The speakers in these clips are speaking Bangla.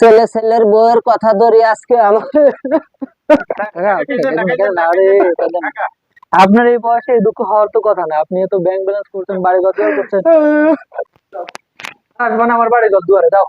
ছেলে ছেলের বউয়ের কথা ধরে আজকে আমার আপনার এই বয়সে দুঃখ হওয়ার তো কথা না আপনি তো ব্যাংক ব্যালেন্স করছেন বাড়ি ঘর দুয়ার করছেন। আসবেন আমার বাড়ি ঘর দুয়ারে দাও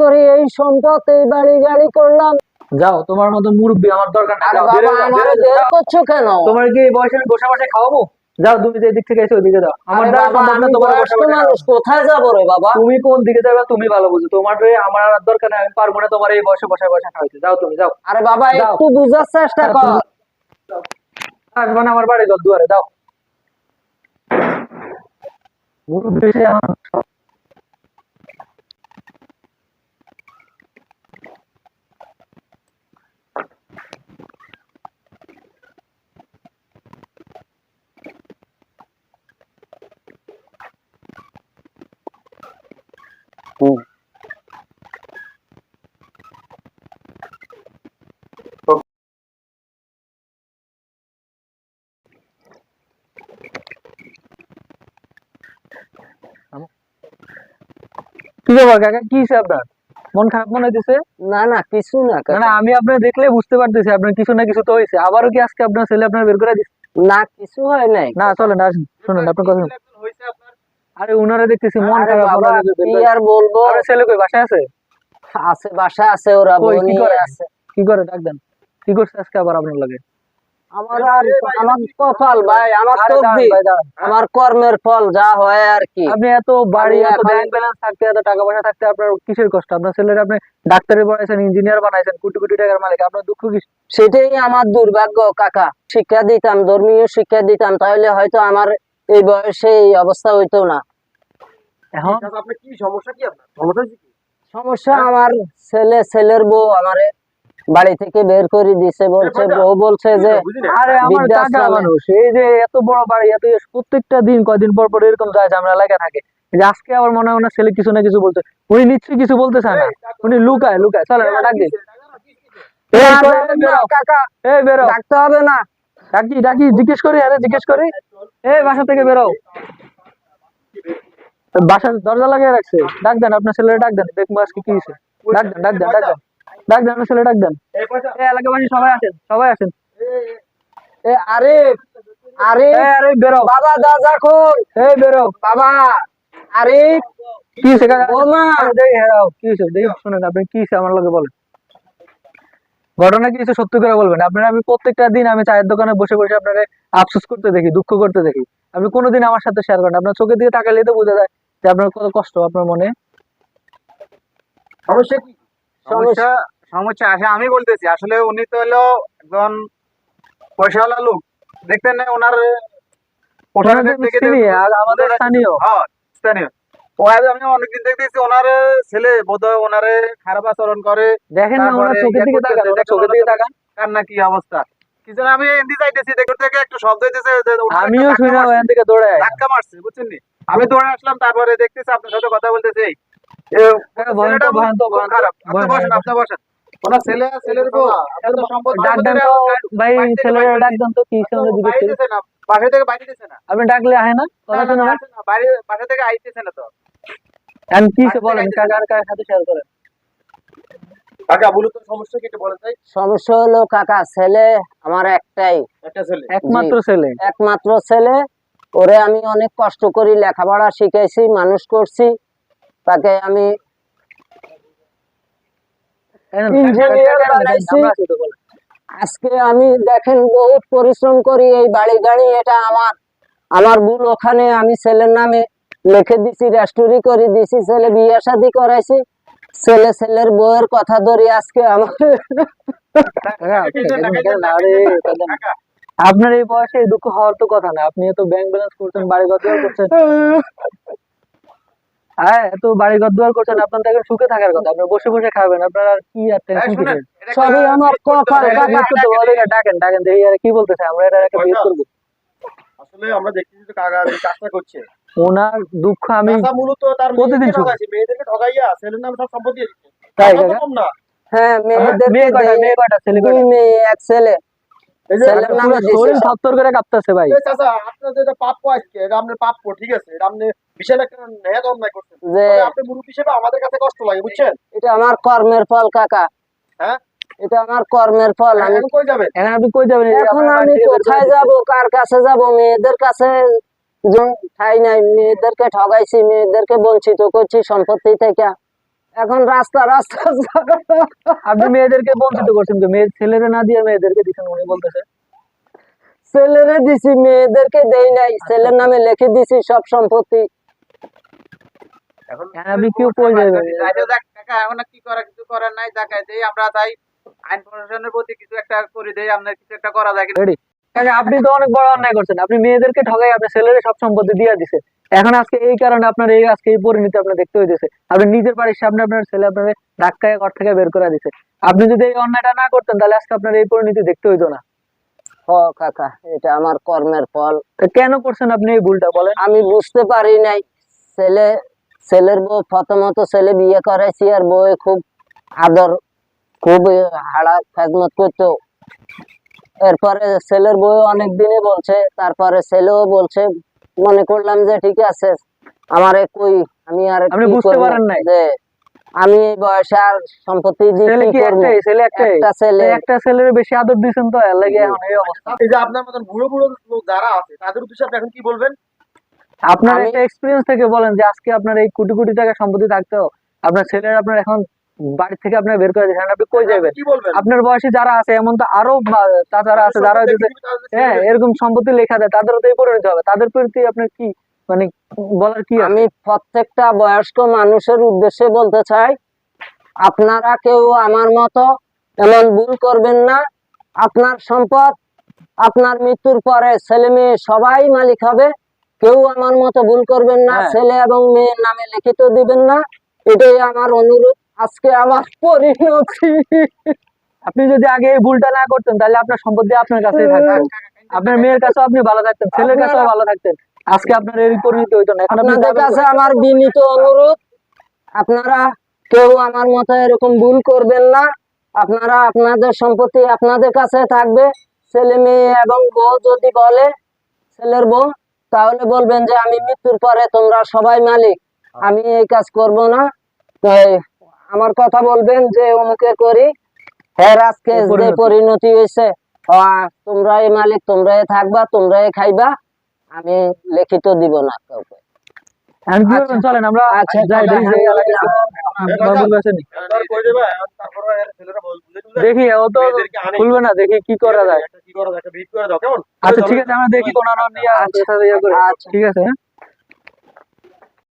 করে এই সম্পদ এই বাড়ি গাড়ি করলাম। যাও তোমার মতো মুরব্বী আমার দরকার না আর যাও, বেরো বাবা আমার বেরো বের করছ কেন? তোমার কি এই বয়সে আমি বসে বসে খাওয়াবো? যাও তুমি যে দিক থেকে এসে ওইদিকে যাও। আমার দ্বারা তোমার মানুষ কোথায় যাব রে বাবা? তুমি কোন দিকে যাবে তুমি ভালো বুঝো। তোমার রে আমার আর দরকার নাই আমি পারব না তোমার এই বসে বসে বসে খাওয়াইতে। যাও তুমি যাও। আরে বাবা যাও। একটু বুঝার চেষ্টা কর। আসব না আমার বাড়ি ঘর দুয়ারে দাও মুরব্বী কি ব্যাপার কাকা? কি আপনার? মন খারাপ মনে হইতেছে? না না কিছু না না আমি আপনার দেখলে বুঝতে পারতেছি আপনার কিছু না কিছু তো হয়েছে আবারও কি আজকে আপনার ছেলে আপনার বের করে দিচ্ছে না কিছু হয় নাই না চলেন আসেন শুনুন আপনার কথা। আরে উনারা দেখতেছি মন খারাপ কি আর বলব? আপনার ছেলে কই বাসায় আছে? আছে আছে ওরা কই, কি করে? আছে। কি করে? ডাক দেন। কি করছে আজকে আবার আপনার লাগে? আমার আর আমার কপাল ভাই আমার আরে তকদির আমার কর্মের ফল যা হয় আর কি। আপনি এত বাড়ি এত ব্যাংক ব্যালেন্স থাকতে এত টাকা পয়সা থাকতে আপনার কিসের কষ্ট? আপনার ছেলের আপনি ডাক্তারি পড়াইছেন ইঞ্জিনিয়ার বানাইছেন কোটি কোটি টাকার মালিক আপনার দুঃখ কি সেটাই আমার দুর্ভাগ্য কাকা। শিক্ষা দিতাম ধর্মীয় শিক্ষা দিতাম তাহলে হয়তো আমার এই বয়সে এই অবস্থা হইতো না। এখন আপনার কি সমস্যা কি আপনার? সমস্যা কি? সমস্যা আমার ছেলে ছেলের বউ আমারে বাড়ি থেকে বের করে দিছে বলছে বউ বলছে যে আরে আমার কাকা মানুষ এই যে এত বড় বাড়ি এত ইয়ে, প্রত্যেকটা দিন কয়দিন পর পর এরকম যায় ঝামেলা লাগা থাকে। যে আজকে আবার মনে হয় ওনার ছেলে কিছু না কিছু বলতে উনি নিশ্চয়ই কিছু বলতে চায় না। উনি লুকায় লুকায়। চলেন আমরা ডাক দিই এই না, চলেন, না, বেরো। কাকা এই বেরো। ডাকতে হবে না। ডাকি ডাকি জিজ্ঞেস করি আরে জিজ্ঞেস করি। এই বাসা থেকে বেরো বাসার দরজা লাগিয়ে রাখছে। ডাক দেন আপনার ছেলেরা ডাক দেন দেখব আজকে কি হয়েছে। ডাক দেন ডাক দেন ডাক দেন। ডাক দেন আপনার ছেলে ডাক দেন। এই এলাকাবাসী সবাই আসেন সবাই আসেন। এ আরে আরে আরে বেরো। বাবা দা যখন এই বেরো। বাবা আরে কি হয়েছে? বৌমা। আরে দেখি হেরাও। কি হয়েছে? দেখি শুনেন আপনি কি হয়েছে আমার লগে বলেন। ঘটনা কি হয়েছে সত্যি করে বলবেন? আপনারা আমি প্রত্যেকটা দিন আমি চায়ের দোকানে বসে বসে আপনাকে আফসোস করতে দেখি দুঃখ করতে দেখি। আপনি কোনোদিন আমার সাথে শেয়ার করেন আপনার চোখের দিকে তাকালেই তো বোঝা যায় যে আপনার কত কষ্ট আপনার মনে। সমস্যা কি? সমস্যা সমস্যা আছে আমি বলতেছি আসলে উনি তো হলো একজন পয়সাওয়ালা লোক। দেখতেন না ওনার আমাদের স্থানীয়। হ্যাঁ স্থানীয়। আমি অনেকদিন দেখতেছি ওনার ছেলে বোধহয় ওনারে খারাপ আচরণ করে। দেখেন না ওনার চোখের দিকে ইয়ে তাকান করতেছে, ওনার দেখেন চোখের দিকে তাকান কার না কি অবস্থা। কি আমি হিন্দি চাইতেছি দেখুন থেকে একটু শব্দ হইতেছে আমিও একটা শুনে ধাক্কা মারছে। ওখান থেকে দৌড়ে। ধাক্কা মারছে বুঝছেন নি? আমি দৌড়ে আসলাম তারপরে দেখতেছি আপনার সাথে কথা বলতেছি। আপনি ডাকলে আহে না? বাসা থেকে আইতেছে না তো। এখন কি হয়েছে বলেন কাকার কার সাথে শেয়ার করেন। কাকা বলুন তো সমস্যা কি একটু বলেন তাই সমস্যা হলো কাকা ছেলে আমার একটাই। একটা ছেলে। একমাত্র ছেলে। একমাত্র ছেলে। ওরে আমি অনেক কষ্ট করি লেখাপড়া শিখাইছি মানুষ করছি। তাকে আমি। আজকে আমি দেখেন বহুত পরিশ্রম করি এই বাড়ি গাড়ি এটা আমার আমার ভুল ওখানে আমি ছেলের নামে লিখে দিছি রেস্টোরি করে দিছি ছেলে বিয়ে শাদি করাইছি। ছেলে ছেলের বউয়ের কথা ধরে আজকে আমার। আপনার এই বয়সে দুঃখ হওয়ার তো কথা না আপনি এত ব্যাংক ব্যালেন্স করছেন বাড়ি ঘর দুয়ার করছেন। হ্যাঁ এত বাড়ি ঘর দুয়ার করছেন আপনার সুখে থাকার কথা আপনি বসে বসে খাবেন আপনার আর কি আর টেনশন সবই আমার কপাল ডাকেন ডাকেন দেখি আর কি বলতেছে আমরা এটা একটা বিয়ে করব। আসলে আমরা দেখতেছি তো কাকা এই কাজটা করছে। ওনার দুঃখ আমি কাকা মূলত তার প্রতিদিন মেয়েদেরকে ঠকাইছে মেয়েদেরকে ঠকাইয়া ছেলের নামে সব সম্পত্তি দিচ্ছে তাই? কম না। হ্যাঁ মেয়েদের মেয়ে মেয়ে ছেলে মেয়ে এক ছেলে। এই যে ছেলের নামে পুরো দিছি। শরীর থরথর করে কাঁপতেছে ভাই। চাচা আপনার যেটা প্রাপ্য আজকে এটা আপনার প্রাপ্য ঠিক আছে? এটা আপনি বিশাল একটা নেহাত অন্যায় করছেন। আপনি মুরব্বী হিসেবে আমাদের কাছে কষ্ট লাগে বুঝছেন? এটা আমার কর্মের ফল কাকা। হ্যাঁ? এটা আমার কর্মের ফল আমি কই যাবেন? এখন আপনি কই যাবেন? এখন আমি কোথায় যাব? কার কাছে যাব? মেয়েদের কাছে ঠাই নাই। মেয়েদেরকে ঠগাইছি মেয়েদেরকে বঞ্চিত করছি সম্পত্তি থেকে। এখন রাস্তা রাস্তা আপনি মেয়েদেরকে বঞ্চিত করছেন তো। মেয়ে ছেলেরা না দিয়ে মেয়েদেরকে দিচ্ছেন উনি বলতেছে। ছেলেরে দিছি মেয়েদেরকে দেই নাই। ছেলের নামে লিখে দিছি সব সম্পত্তি। এখন এখন আপনি কেউ কই যাবেন দেখ, কাকা, এখন কি করা কিছু করার নাই দেখাই দেই আমরা তাই আইন প্রশাসনের প্রতি কিছু একটা করে দেই আপনার কিছু একটা করা যায় কিনা? আপনি তো অনেক বড় অন্যায় করছেন। আপনি মেয়েদেরকে ঠগাই আপনি ছেলেদের সব সম্পত্তি দিয়ে দিছে। এখন আজকে এই কারণে আপনার এই আজকে এই পরিণতি আপনার দেখতে হইতেছে। আপনি নিজের বাড়ির সামনে আপনার ছেলে আপনার ধাক্কায় ঘর থেকে বের করে দিছে। আপনি যদি এই অন্যায়টা না করতেন তাহলে আজকে আপনার এই পরিণতি দেখতে হইতো না। হ কাকা এটা আমার কর্মের ফল। কেন করছেন আপনি এই ভুলটা বলেন? আমি বুঝতে পারি নাই। ছেলে ছেলের বউ প্রথমত ছেলে বিয়ে করাইছি আর বউ খুব আদর খুব হাড়া খেদমত করতো। এরপরে ছেলের বউ অনেক দিনে বলছে তারপরে ছেলেও বলছে মনে করলাম যে ঠিক আছে আমারে কই আমি আর আপনি বুঝতে পারেন নাই? যে আমি এই বয়সে আর সম্পত্তি দিয়ে কি করব? ছেলে একটা ছেলে। একটা ছেলের বেশি আদর দিয়েছেন তো এর লাগে এখন এই অবস্থা। এই যে আপনার মতন বুড়ো বুড়ো লোক যারা আছে তাদের উদ্দেশ্যে আপনি এখন কি বলবেন? আপনার একটা এক্সপিরিয়েন্স থেকে বলেন যে আজকে আপনার এই কোটি কোটি টাকা সম্পত্তি থাকতেও আপনার ছেলের আপনার এখন বাড়ি থেকে আপনার বের করে দিয়েছেন আপনি কই যাবেন? আপনার বয়সী যারা আছে এমন তো আরও তাছাড়া আছে যারা হ্যাঁ এরকম সম্পত্তি লেখা দেয় তাদেরও তো পরিণতি হবে। তাদের প্রতি আপনার কি? মানে বলার কি আমি প্রত্যেকটা বয়স্ক মানুষের উদ্দেশ্যে বলতে চাই আপনারা কেউ আমার মতো এমন ভুল করবেন না। আপনার সম্পদ আপনার মৃত্যুর পরে ছেলে মেয়ে সবাই মালিক হবে। কেউ আমার মতো ভুল করবেন না হ্যাঁ। ছেলে এবং মেয়ের নামে লিখিত দিবেন না। এটাই আমার অনুরোধ। আজকে আমার পরিণতি আপনি যদি আগে এই ভুলটা না করতেন তাহলে আপনার সম্পত্তি আপনার কাছেই থাকতো। আপনার মেয়ের কাছেও আপনি ভালো থাকতেন ছেলের কাছেও ভালো থাকতেন। আজকে আপনার এই পরিণতি হইতো না এখন আপনাদের কাছে আমার বিনীত অনুরোধ আপনারা কেউ আমার মতো এরকম ভুল করবেন না। আপনারা আপনাদের সম্পত্তি আপনাদের কাছে থাকবে। ছেলে মেয়ে এবং বউ যদি বলে ছেলের বউ তাহলে বলবেন যে আমি মৃত্যুর পরে তোমরা সবাই মালিক। আমি এই কাজ করব না। তাই আমার কথা বলবেন যে অমুকে করি। হ্যাঁ আজকে যে পরিণতি। হয়েছে তোমরাই মালিক তোমরাই থাকবা তোমরাই খাইবা। আমি লিখিত দিব না কাউকে। আচ্ছা। চলেন আমরা আচ্ছা, দেখি ও তো খুলবে না দেখি কি করা যায়। আচ্ছা ঠিক আছে আমরা দেখি কোন আচ্ছা, ইয়ে করে। আচ্ছা। ঠিক আছে হ্যাঁ?